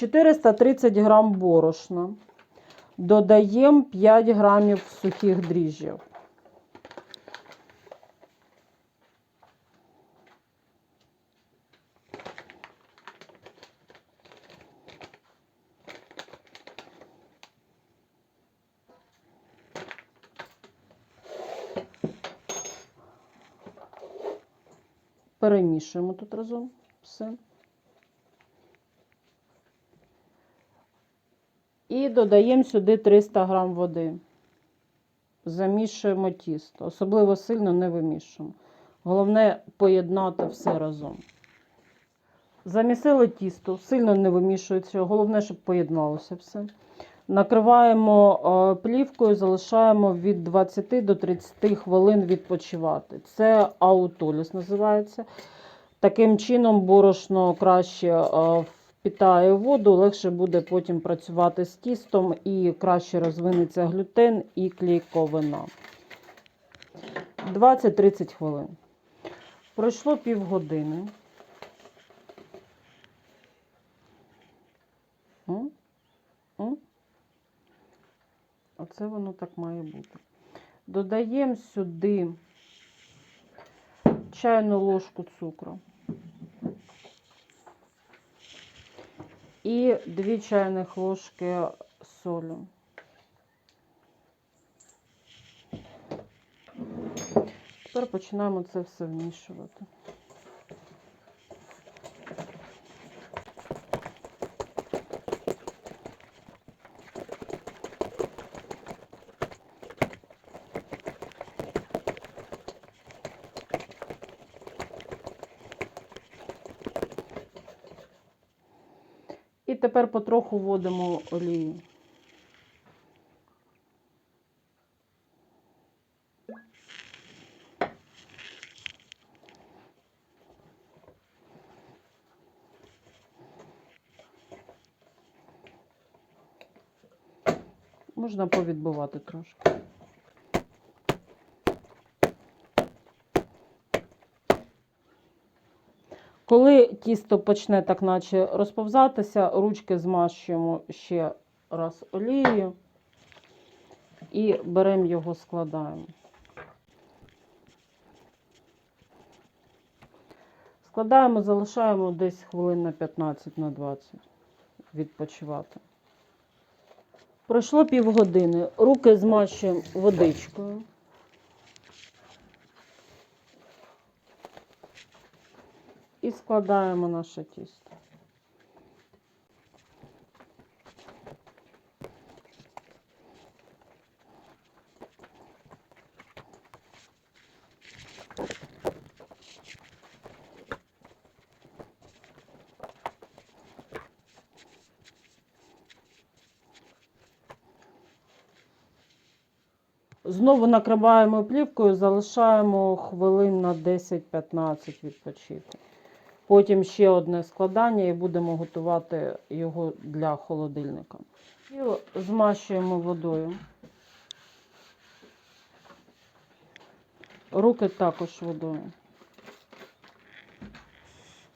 430 грам борошна. Додаємо 5 грамів сухих дріжджів. Перемішуємо тут разом все. І додаємо сюди 300 грам води. Замішуємо тісто. Особливо сильно не вимішуємо. Головне поєднати все разом. Замісили тісто, сильно не вимішується. Головне, щоб поєдналося все. Накриваємо е, плівкою, залишаємо від 20 до 30 хвилин відпочивати. Це аутоліс називається. Таким чином борошно краще е, впітає воду, легше буде потім працювати з тістом і краще розвинеться глютен і клейковина. 20-30 хвилин. Пройшло півгодини. Оце воно так має бути. Додаємо сюди чайну ложку цукру. І 2 чайних ложки солі. Тепер починаємо це все вмішувати. Тепер потроху вводимо олію. Можна повідбивати трошки. Коли тісто почне так наче розповзатися, ручки змащуємо ще раз олією і беремо його, складаємо. Складаємо, залишаємо десь хвилин на 15 на 20 відпочивати. Пройшло півгодини. Руки змащуємо водичкою. І складаємо наше тісто. Знову накриваємо плівкою, залишаємо хвилин на 10-15 відпочити. Потім ще одне складання і будемо готувати його для холодильника. І змащуємо водою. Руки також водою.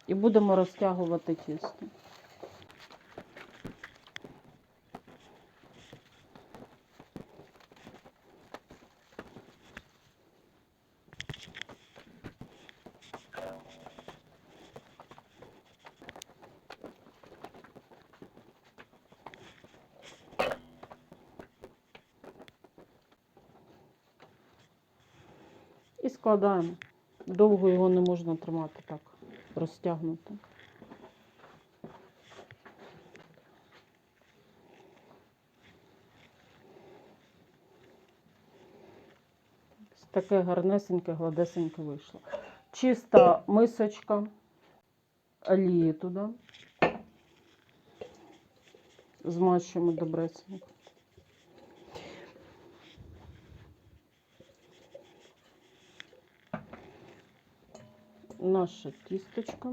І будемо розтягувати тісто. І складаємо. Довго його не можна тримати так, розтягнуто. Таке гарнесеньке, гладесеньке вийшло. Чиста мисочка, олії туди. Змащуємо добресенько. Наше тісточко.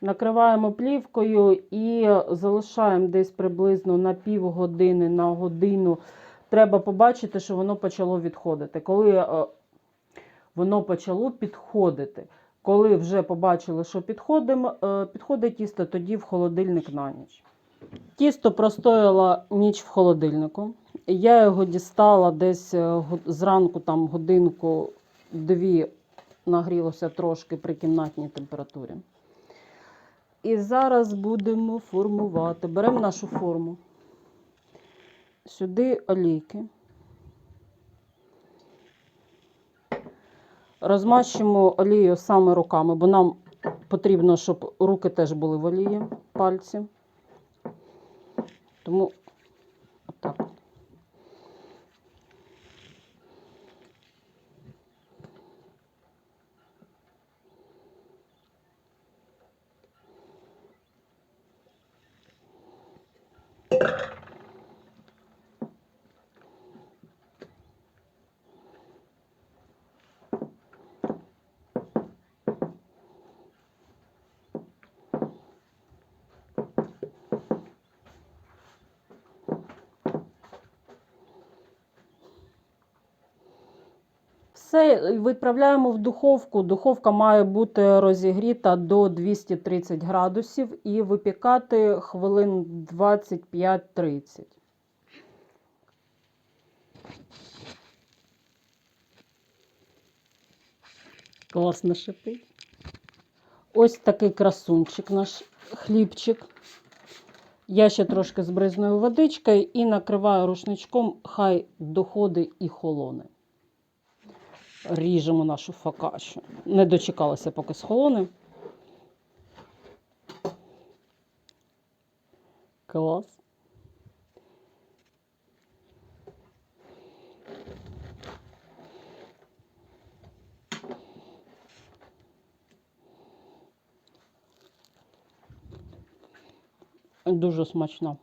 Накриваємо плівкою і залишаємо десь приблизно на пів години, на годину. Треба побачити, що воно почало відходити. Коли е, воно почало підходити, коли вже побачили, що е, підходить тісто, тоді в холодильник на ніч. Тісто простояло ніч в холодильнику. Я його дістала десь е, зранку, там годинку дві нагрілося трошки при кімнатній температурі. І зараз будемо формувати. Беремо нашу форму. Сюди олійки. Розмащимо олією саме руками, бо нам потрібно, щоб руки теж були в олії, пальці. Тому Thank you. Все відправляємо в духовку. Духовка має бути розігріта до 230 градусів і випікати хвилин 25-30. Класно шипить. Ось такий красунчик наш хлібчик. Я ще трошки збризную водичкою і накриваю рушничком, хай доходить і холоне. Ріжемо нашу фокачу. Не дочекалася, поки схолоне. Клас. Дуже смачно.